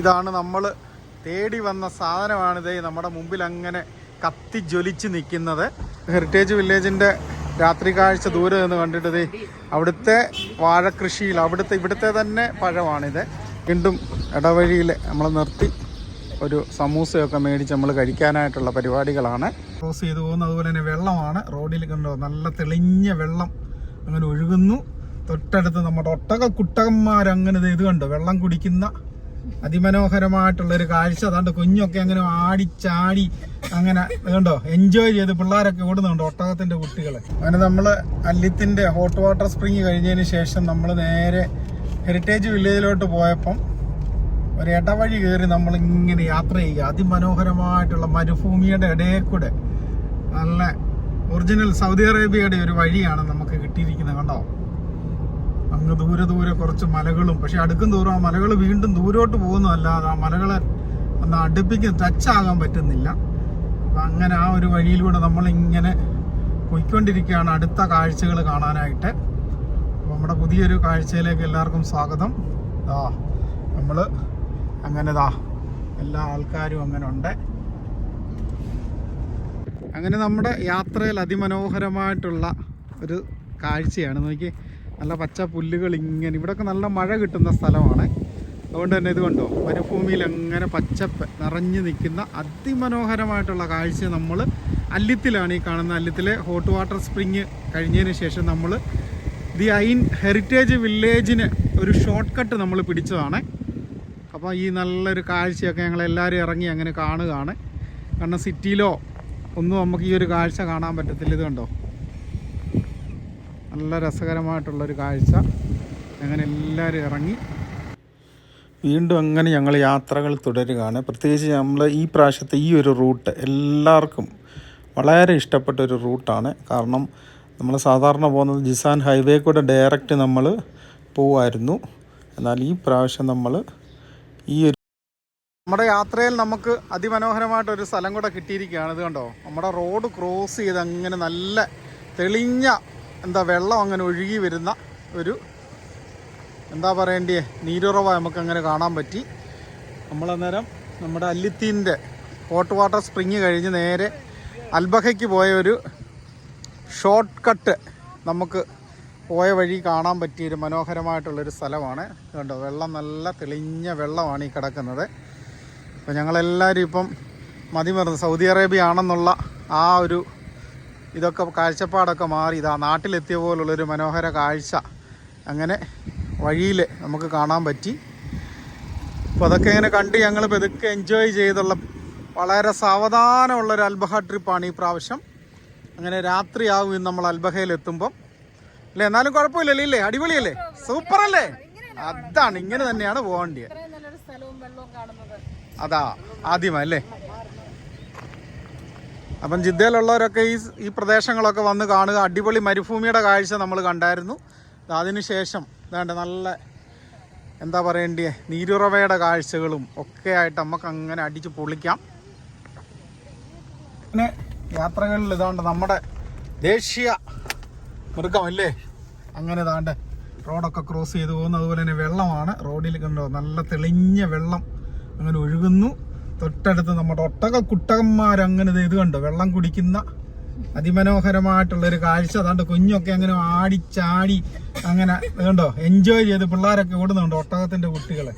ഇതാണ് നമ്മൾ തേടി വന്ന സാധനമാണിത് നമ്മുടെ മുമ്പിൽ അങ്ങനെ കത്തി ജ്വലിച്ച് നിൽക്കുന്നത്. ഹെറിറ്റേജ് വില്ലേജിന്റെ രാത്രി കാഴ്ച ദൂരെ നിന്ന് കണ്ടിട്ട് അവിടുത്തെ വാഴക്കൃഷിയിൽ അവിടുത്തെ ഇവിടുത്തെ തന്നെ പഴമാണിത് വീണ്ടും ഇടവഴിയിൽ നമ്മൾ നിർത്തി ഒരു സമൂസയൊക്കെ മേടിച്ച് നമ്മൾ കഴിക്കാനായിട്ടുള്ള പരിപാടികളാണ്. ക്രോസ് ചെയ്ത് പോകുന്ന അതുപോലെ തന്നെ വെള്ളമാണ്. റോഡിൽ കണ്ടോ നല്ല തെളിഞ്ഞ വെള്ളം അങ്ങനെ ഒഴുകുന്നു. തൊട്ടടുത്ത് നമ്മുടെ ഒട്ടക കുട്ടകന്മാരങ്ങനെ ഇത് കണ്ടോ വെള്ളം കുടിക്കുന്ന അതിമനോഹരമായിട്ടുള്ള ഒരു കാഴ്ച. അതാണ്ട് കുഞ്ഞൊക്കെ അങ്ങനെ ആടിച്ചാടി അങ്ങനെ കണ്ടോ? എൻജോയ് ചെയ്ത് പിള്ളേരൊക്കെ ഓടുന്നുണ്ട് ഒട്ടകത്തിന്റെ കുട്ടികളെ. അങ്ങനെ നമ്മൾ അല്ലിത്തിന്റെ ഹോട്ട് വാട്ടർ സ്പ്രിങ് കഴിഞ്ഞതിന് ശേഷം നമ്മൾ നേരെ ഹെറിറ്റേജ് വില്ലേജിലോട്ട് പോയപ്പം ഒരു ഇടവഴി കയറി നമ്മൾ ഇങ്ങനെ യാത്ര ചെയ്യുക. അതിമനോഹരമായിട്ടുള്ള മരുഭൂമിയുടെ ഇടയിൽ കൂടെ നല്ല ഒറിജിനൽ സൗദി അറേബ്യയുടെ ഒരു വഴിയാണ് നമുക്ക് കിട്ടിയിരിക്കുന്നത് കണ്ടോ? അങ്ങ് ദൂരെ ദൂരെ കുറച്ച് മലകളും പക്ഷെ അടുക്കും തോറും ആ മലകൾ വീണ്ടും ദൂരോട്ട് പോകുന്നതല്ലാതെ ആ മലകളെ ഒന്ന് അടുപ്പിക്കാൻ ടച്ച് ആകാൻ പറ്റുന്നില്ല. അപ്പം അങ്ങനെ ആ ഒരു വഴിയിലൂടെ നമ്മൾ ഇങ്ങനെ പോയിക്കൊണ്ടിരിക്കുകയാണ് അടുത്ത കാഴ്ചകൾ കാണാനായിട്ട്. അപ്പോൾ നമ്മുടെ പുതിയൊരു കാഴ്ചയിലേക്ക് എല്ലാവർക്കും സ്വാഗതം. ദാ നമ്മൾ അങ്ങനെ ദാ എല്ലാ ആൾക്കാരും അങ്ങനെ ഉണ്ട്. അങ്ങനെ നമ്മുടെ യാത്രയിൽ അതിമനോഹരമായിട്ടുള്ള ഒരു കാഴ്ചയാണ്. നോക്കി നല്ല പച്ച പുല്ലുകൾ ഇങ്ങനെ ഇവിടെയൊക്കെ നല്ല മഴ കിട്ടുന്ന സ്ഥലമാണ്. അതുകൊണ്ട് തന്നെ ഇതുകൊണ്ടോ കണ്ടോ? മരുഭൂമിയിൽ അങ്ങനെ പച്ചപ്പ് നിറഞ്ഞു നിൽക്കുന്ന അതിമനോഹരമായിട്ടുള്ള കാഴ്ച നമ്മൾ അല്ലിത്തിലാണ്. ഈ കാണുന്ന അല്ലിത്തിലെ ഹോട്ട് വാട്ടർ സ്പ്രിങ് കഴിഞ്ഞതിന് ശേഷം നമ്മൾ ദി ഐൻ ഹെറിറ്റേജ് വില്ലേജിന് ഒരു ഷോർട്ട് കട്ട് നമ്മൾ പിടിച്ചതാണ്. അപ്പോൾ ഈ നല്ലൊരു കാഴ്ചയൊക്കെ ഞങ്ങൾ എല്ലാവരും ഇറങ്ങി അങ്ങനെ കാണുകയാണ്. കാരണം സിറ്റിയിലോ ഒന്നും നമുക്ക് ഈ ഒരു കാഴ്ച കാണാൻ പറ്റത്തില്ല. ഇത് കണ്ടോ? നല്ല രസകരമായിട്ടുള്ളൊരു കാഴ്ച. അങ്ങനെ എല്ലാവരും ഇറങ്ങി. വീണ്ടും അങ്ങനെ ഞങ്ങൾ യാത്രകൾ തുടരുകയാണ്. പ്രത്യേകിച്ച് നമ്മൾ ഈ പ്രാവശ്യത്തെ ഈ ഒരു റൂട്ട് എല്ലാവർക്കും വളരെ ഇഷ്ടപ്പെട്ട ഒരു റൂട്ടാണ്. കാരണം നമ്മൾ സാധാരണ പോകുന്നത് ജിസാൻ ഹൈവേ കൂടെ ഡയറക്റ്റ് നമ്മൾ പോവായിരുന്നു. എന്നാൽ ഈ പ്രാവശ്യം നമ്മൾ ഈ ഒരു നമ്മുടെ യാത്രയിൽ നമുക്ക് അതിമനോഹരമായിട്ടൊരു സ്ഥലം കൂടെ കിട്ടിയിരിക്കുകയാണ്. ഇത് കണ്ടോ? നമ്മുടെ റോഡ് ക്രോസ് ചെയ്ത് അങ്ങനെ നല്ല തെളിഞ്ഞ എന്താ വെള്ളം അങ്ങനെ ഒഴുകി വരുന്ന ഒരു എന്താ പറയേണ്ടിയേ? നീരുറവ നമുക്ക് അങ്ങനെ കാണാൻ പറ്റി. നമ്മളന്നേരം നമ്മുടെ അല്ലിത്തീന്റെ ഹോട്ട് വാട്ടർ സ്പ്രിങ് കഴിഞ്ഞ് നേരെ അൽബഹയ്ക്ക് പോയ ഒരു ഷോർട്ട് കട്ട് നമുക്ക് പോയ വഴി കാണാൻ പറ്റിയ ഒരു മനോഹരമായിട്ടുള്ളൊരു സ്ഥലമാണ്. കണ്ടോ? വെള്ളം നല്ല തെളിഞ്ഞ വെള്ളമാണ് ഈ കിടക്കുന്നത്. അപ്പോൾ ഞങ്ങളെല്ലാവരും ഇപ്പം മതിമറന്ന് സൗദി അറേബ്യ ആണെന്നുള്ള ആ ഒരു ഇതൊക്കെ കാഴ്ചപ്പാടൊക്കെ മാറി. ഇതാ നാട്ടിലെത്തിയ പോലുള്ളൊരു മനോഹര കാഴ്ച. അങ്ങനെ വഴിയിൽ നമുക്ക് കാണാൻ പറ്റി. അപ്പോൾ അതൊക്കെ ഇങ്ങനെ കണ്ട് ഞങ്ങൾ ഇതൊക്കെ എൻജോയ് ചെയ്തുള്ള വളരെ സാവധാനമുള്ളൊരു അൽബഹ ട്രിപ്പാണ് ഈ പ്രാവശ്യം. അങ്ങനെ രാത്രിയാവും ഇന്ന് നമ്മൾ അൽബഹയിൽ എത്തുമ്പം. അല്ലേ? എന്നാലും കുഴപ്പമില്ലല്ലേ ഇല്ലേ? അടിപൊളിയല്ലേ? സൂപ്പർ അല്ലേ അതാണ് ഇങ്ങനെ തന്നെയാണ് പോകേണ്ടത് അതാ ആദ്യമല്ലേ? അപ്പം ജിദ്ദയിലുള്ളവരൊക്കെ ഈ ഈ പ്രദേശങ്ങളൊക്കെ വന്ന് കാണുക. അടിപൊളി മരുഭൂമിയുടെ കാഴ്ച നമ്മൾ കണ്ടായിരുന്നു. അതിനുശേഷം വേണ്ട നല്ല എന്താ പറയേണ്ടിയ നീരുറവയുടെ കാഴ്ചകളും ഒക്കെ ആയിട്ട് നമുക്ക് അങ്ങനെ അടിച്ച് പൊളിക്കാം. പിന്നെ യാത്രകളിൽ ഇതാണ്ട് നമ്മുടെ ദേശീയ മൃഗമല്ലേ? അങ്ങനെ ഇതാണ്ട് റോഡൊക്കെ ക്രോസ് ചെയ്ത് പോകുന്നു അതുപോലെ തന്നെ വെള്ളമാണ്. റോഡിൽ കണ്ടോ നല്ല തെളിഞ്ഞ വെള്ളം അങ്ങനെ ഒഴുകുന്നു. തൊട്ടടുത്ത് നമ്മുടെ ഒട്ടക കുട്ടകന്മാരങ്ങനെ ദേ ഇത് കണ്ടോ? വെള്ളം കുടിക്കുന്ന അതിമനോഹരമായിട്ടുള്ള ഒരു കാഴ്ച. അതാണ്ട് കുഞ്ഞൊക്കെ അങ്ങനെ ആടി ചാടി അങ്ങനെ കണ്ടോ? എൻജോയ് ചെയ്ത് പിള്ളേരൊക്കെ ഓടുന്നുണ്ട് ഒട്ടകത്തിന്റെ കുട്ടികളെ.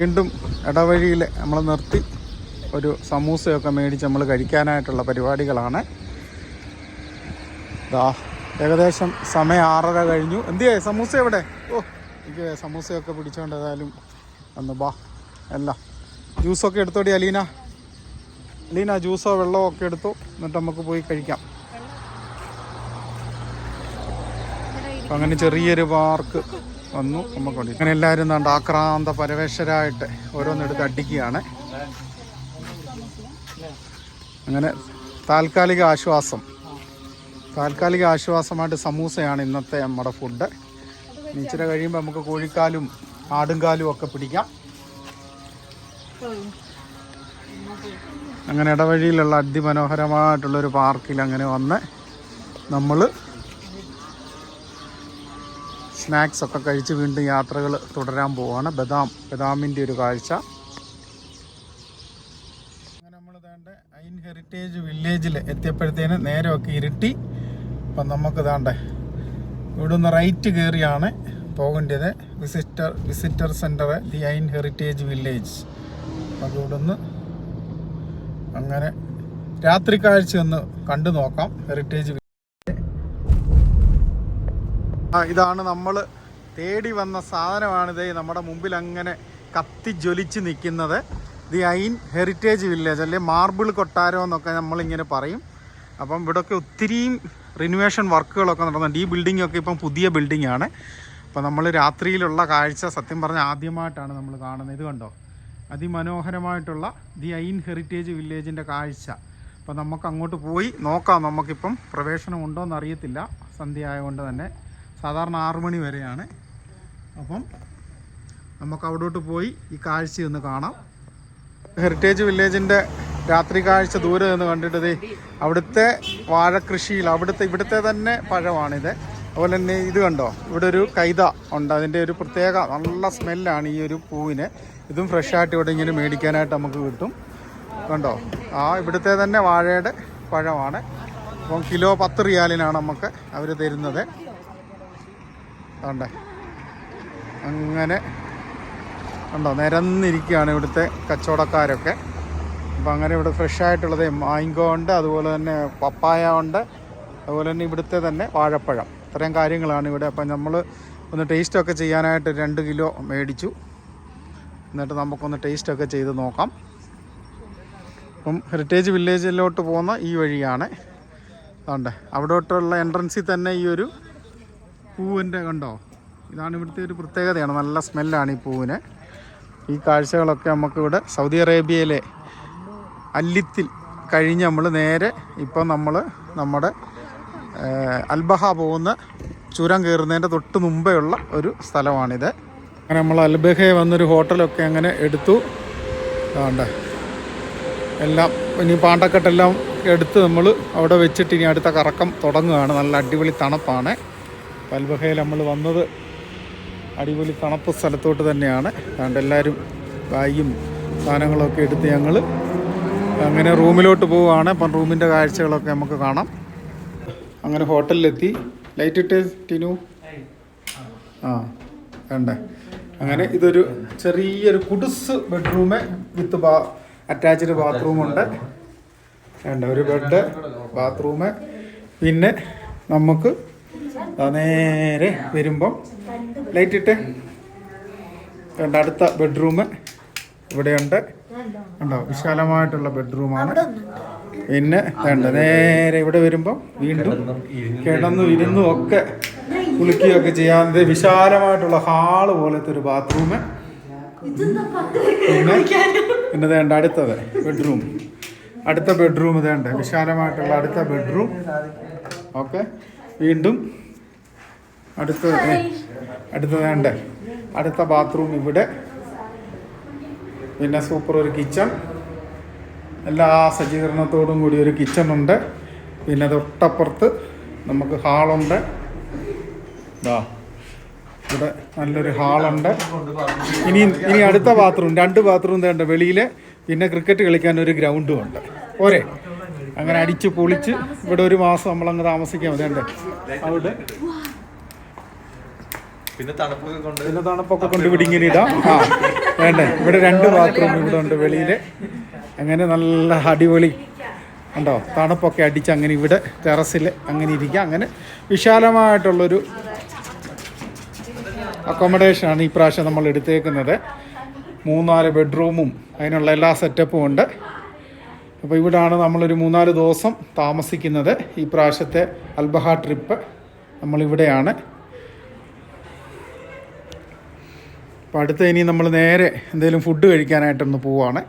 വീണ്ടും ഇടവഴിയിൽ നമ്മൾ നിർത്തി. ഒരു സമൂസയൊക്കെ മേടിച്ച് നമ്മൾ കഴിക്കാനായിട്ടുള്ള പരിപാടികളാണ്. ദാ ഏകദേശം സമയം ആറര കഴിഞ്ഞു. എന്തിയേ സമൂസ എവിടെ? ഓ എനിക്ക് സമൂസയൊക്കെ പിടിച്ചോണ്ട് ഏതായാലും ഒന്ന് ബാ എല്ലാം. ജ്യൂസൊക്കെ എടുത്തോടി അലീന. അലീന ജ്യൂസോ വെള്ളമോ ഒക്കെ എടുത്തു. എന്നിട്ട് നമുക്ക് പോയി കഴിക്കാം. അങ്ങനെ ചെറിയൊരു പാർക്ക് വന്നു. നമുക്ക് അങ്ങനെ എല്ലാവരും എന്താണ്ട് ആക്രാന്ത പരവേശരായിട്ട് ഓരോന്നെടുത്ത് അടിക്കുകയാണ്. അങ്ങനെ താൽക്കാലിക ആശ്വാസം. താൽക്കാലിക ആശ്വാസമായിട്ട് സമൂസയാണ് ഇന്നത്തെ നമ്മുടെ ഫുഡ് ഇച്ചിരി കഴിയുമ്പോൾ നമുക്ക് കോഴിക്കാലും ആടുംകാലും ഒക്കെ പിടിക്കാം. അങ്ങനെ ഇടവഴിയിലുള്ള അതിമനോഹരമായിട്ടുള്ളൊരു പാർക്കിൽ അങ്ങനെ വന്ന് നമ്മൾ സ്നാക്സ് ഒക്കെ കഴിച്ച് വീണ്ടും യാത്രകൾ തുടരാൻ പോവാണ്. ബദാം ബദാമിന്റെ ഒരു കാഴ്ച. അങ്ങനെ നമ്മൾ താണ്ട ഐൻ ഹെറിറ്റേജ് വില്ലേജിൽ എത്തിയപ്പോഴത്തേന് നേരമൊക്കെ ഇരുട്ടി. അപ്പം നമുക്ക് താണ്ട ഇവിടെ നിന്ന് റൈറ്റ് കയറിയാണ് പോകേണ്ടത്. Visitor visitor centre the Ain heritage village. ഇവിടുന്ന് അങ്ങനെ രാത്രി കാഴ്ച ഒന്ന് കണ്ടു നോക്കാം. ഹെറിറ്റേജ് ഇതാണ് നമ്മൾ തേടി വന്ന സാധനമാണിത് നമ്മുടെ മുമ്പിൽ അങ്ങനെ കത്തി ജ്വലിച്ച് നിൽക്കുന്നത്. ദി ഐൻ ഹെറിറ്റേജ് വില്ലേജ് അല്ലെ? മാർബിൾ കൊട്ടാരം എന്നൊക്കെ നമ്മളിങ്ങനെ പറയും. അപ്പം ഇവിടെയൊക്കെ ഒത്തിരിയും റിനുവേഷൻ വർക്കുകളൊക്കെ നടന്നുണ്ട് ഈ ബിൽഡിംഗ് ഒക്കെ ഇപ്പം പുതിയ ബിൽഡിംഗ് ആണ്. അപ്പോൾ നമ്മൾ രാത്രിയിലുള്ള കാഴ്ച സത്യം പറഞ്ഞാൽ ആദ്യമായിട്ടാണ് നമ്മൾ കാണുന്നത്. ഇത് കണ്ടോ? അതിമനോഹരമായിട്ടുള്ള ദി ഐൻ ഹെറിറ്റേജ് വില്ലേജിന്റെ കാഴ്ച. അപ്പോൾ നമുക്ക് അങ്ങോട്ട് പോയി നോക്കാം. നമുക്കിപ്പം പ്രവേശനം ഉണ്ടോ എന്ന് അറിയത്തില്ല സന്ധ്യ ആയതുകൊണ്ട് തന്നെ സാധാരണ ആറു മണി വരെയാണ്. അപ്പം നമുക്ക് അവിടോട്ട് പോയി ഈ കാഴ്ച ഒന്ന് കാണാം. ഹെറിറ്റേജ് വില്ലേജിന്റെ രാത്രി കാഴ്ച ദൂരെ നിന്ന് കണ്ടിട്ടത് അവിടുത്തെ വാഴക്കൃഷിയിൽ അവിടുത്തെ ഇവിടുത്തെ തന്നെ പഴമാണിത്. അതുപോലെ തന്നെ ഇത് കണ്ടോ? ഇവിടെ ഒരു കൈത ഉണ്ട്. അതിന്റെ ഒരു പ്രത്യേക നല്ല സ്മെല്ലാണ് ഈ ഒരു പൂവിന്. ഇതും ഫ്രഷായിട്ട് ഇവിടെ ഇങ്ങനെ മേടിക്കാനായിട്ട് നമുക്ക് കിട്ടും. കണ്ടോ? ആ ഇവിടുത്തെ തന്നെ വാഴയുടെ പഴമാണ്. അപ്പം കിലോ പത്ത് റിയാലിനാണ് നമുക്ക് അവർ തരുന്നത്. കണ്ടേ? അങ്ങനെ കണ്ടോ? നിരന്നിരിക്കുകയാണ് ഇവിടുത്തെ കച്ചവടക്കാരൊക്കെ. അപ്പം അങ്ങനെ ഇവിടെ ഫ്രഷ് ആയിട്ടുള്ളത് മാങ്കോ ഉണ്ട് അതുപോലെ തന്നെ പപ്പായ ഉണ്ട് അതുപോലെ തന്നെ ഇവിടുത്തെ തന്നെ വാഴപ്പഴം. ഇത്രയും കാര്യങ്ങളാണ് ഇവിടെ. അപ്പം നമ്മൾ ഒന്ന് ടേസ്റ്റൊക്കെ ചെയ്യാനായിട്ട് രണ്ട് കിലോ മേടിച്ചു. എന്നിട്ട് നമുക്കൊന്ന് ടേസ്റ്റൊക്കെ ചെയ്ത് നോക്കാം. അപ്പം ഹെറിറ്റേജ് വില്ലേജിലോട്ട് പോകുന്ന ഈ വഴിയാണ്. അതുകൊണ്ട് അവിടോട്ടുള്ള എൻട്രൻസിൽ തന്നെ ഈ ഒരു പൂവിന്റെ കണ്ടോ? ഇതാണ് ഇവിടുത്തെ ഒരു പ്രത്യേകതയാണ്. നല്ല സ്മെല്ലാണ് ഈ പൂവിന്. ഈ കാഴ്ചകളൊക്കെ നമുക്കിവിടെ സൗദി അറേബ്യയിലെ അല്ലിത്തിൽ കഴിഞ്ഞ് നമ്മൾ നേരെ ഇപ്പം നമ്മൾ നമ്മുടെ അൽബഹ പോകുന്ന ചുരം കയറുന്നതിന്റെ തൊട്ട് മുമ്പേ ഉള്ള ഒരു സ്ഥലമാണിത്. അങ്ങനെ നമ്മൾ അൽബഹയെ വന്നൊരു ഹോട്ടലൊക്കെ അങ്ങനെ എടുത്തു. അതുകൊണ്ട് എല്ലാം ഇനി പാണ്ടക്കെട്ടെല്ലാം എടുത്ത് നമ്മൾ അവിടെ വെച്ചിട്ട് ഇനി അടുത്ത കറക്കം തുടങ്ങുകയാണ്. നല്ല അടിപൊളി തണുപ്പാണ്. പൽബഹയിൽ നമ്മൾ വന്നത് അടിപൊളി തണുപ്പ് സ്ഥലത്തോട്ട് തന്നെയാണ്. അതുകൊണ്ട് എല്ലാവരും ബാഗും സാധനങ്ങളൊക്കെ എടുത്ത് ഞങ്ങൾ അങ്ങനെ റൂമിലോട്ട് പോവുകയാണ്. അപ്പം റൂമിന്റെ കാഴ്ചകളൊക്കെ നമുക്ക് കാണാം. അങ്ങനെ ഹോട്ടലിലെത്തി. ലൈറ്റ് ഇട്ട് ടിനു. ആ വേണ്ടേ അങ്ങനെ ഇതൊരു ചെറിയൊരു കുടുസ് ബെഡ്റൂമ് വിത്ത് ബാ അറ്റാച്ച്ഡ് ബാത്റൂം ഉണ്ട്. വേണ്ട ഒരു ബെഡ് ബാത്റൂമ് പിന്നെ നമുക്ക് നേരെ വരുമ്പം ലൈറ്റ് ഇട്ട്. വേണ്ട അടുത്ത ബെഡ്റൂമ് ഇവിടെയുണ്ട്. ഉണ്ടോ വിശാലമായിട്ടുള്ള ബെഡ്റൂമാണ് പിന്നെ വേണ്ട നേരെ ഇവിടെ വരുമ്പം വീണ്ടും കിടന്നു ഇരുന്നും ഒക്കെ കുളിക്കുകയൊക്കെ ചെയ്യാൻ വിശാലമായിട്ടുള്ള ഹാൾ പോലത്തെ ഒരു ബാത്റൂം. പിന്നെ പിന്നെ വേണ്ട അടുത്തത് ബെഡ്റൂം. അടുത്ത ബെഡ്റൂം ഇതേണ്ട. വിശാലമായിട്ടുള്ള അടുത്ത ബെഡ്റൂം. ഓക്കെ. വീണ്ടും അടുത്ത അടുത്ത വേണ്ട? അടുത്ത ബാത്റൂം ഇവിടെ. പിന്നെ സൂപ്പർ ഒരു കിച്ചൺ. എല്ലാ സജ്ജീകരണത്തോടും കൂടി ഒരു കിച്ചൺ ഉണ്ട്. പിന്നെ തൊട്ടപ്പുറത്ത് നമുക്ക് ഹാളുണ്ട് ഇവിടെ നല്ലൊരു ഹാളുണ്ട് ഇനി ഇനി അടുത്ത ബാത്റൂം രണ്ട് ബാത്റൂം തേണ്ട വെളിയിൽ പിന്നെ ക്രിക്കറ്റ് കളിക്കാൻ ഒരു ഗ്രൗണ്ടും ഉണ്ട്. പോരെ? അങ്ങനെ അടിച്ച് പൊളിച്ച് ഇവിടെ ഒരു മാസം നമ്മളങ്ങ് താമസിക്കാൻ മതി അവിടെ പിന്നെ തണുപ്പൊക്കെ കൊണ്ട് പിന്നെ തണുപ്പൊക്കെ കൊണ്ട് ഇവിടെ ഇങ്ങനെ ഇടാം. ആ വേണ്ടേ? ഇവിടെ രണ്ട് ബാത്റൂം ഇവിടെ ഉണ്ട് വെളിയിൽ. അങ്ങനെ നല്ല അടിപൊളി ഉണ്ടോ തണുപ്പൊക്കെ അടിച്ച് അങ്ങനെ ഇവിടെ ടെറസിൽ അങ്ങനെ ഇരിക്കുക അങ്ങനെ വിശാലമായിട്ടുള്ളൊരു അക്കോമഡേഷനാണ് ഈ പ്രാവശ്യം നമ്മൾ എടുത്തേക്കുന്നത്. മൂന്നാൽ ബെഡ്റൂമും അതിനുള്ള എല്ലാ സെറ്റപ്പും ഉണ്ട്. അപ്പോൾ ഇവിടാണ് നമ്മളൊരു മൂന്നാൽ ദിവസം താമസിക്കുന്നത്. ഈ പ്രാവശ്യത്തെ അൽബഹ ട്രിപ്പ് നമ്മളിവിടെയാണ് അപ്പോൾ അടുത്ത ഇനി നമ്മൾ നേരെ എന്തെങ്കിലും ഫുഡ് കഴിക്കാനായിട്ടൊന്ന് പോവാണ്.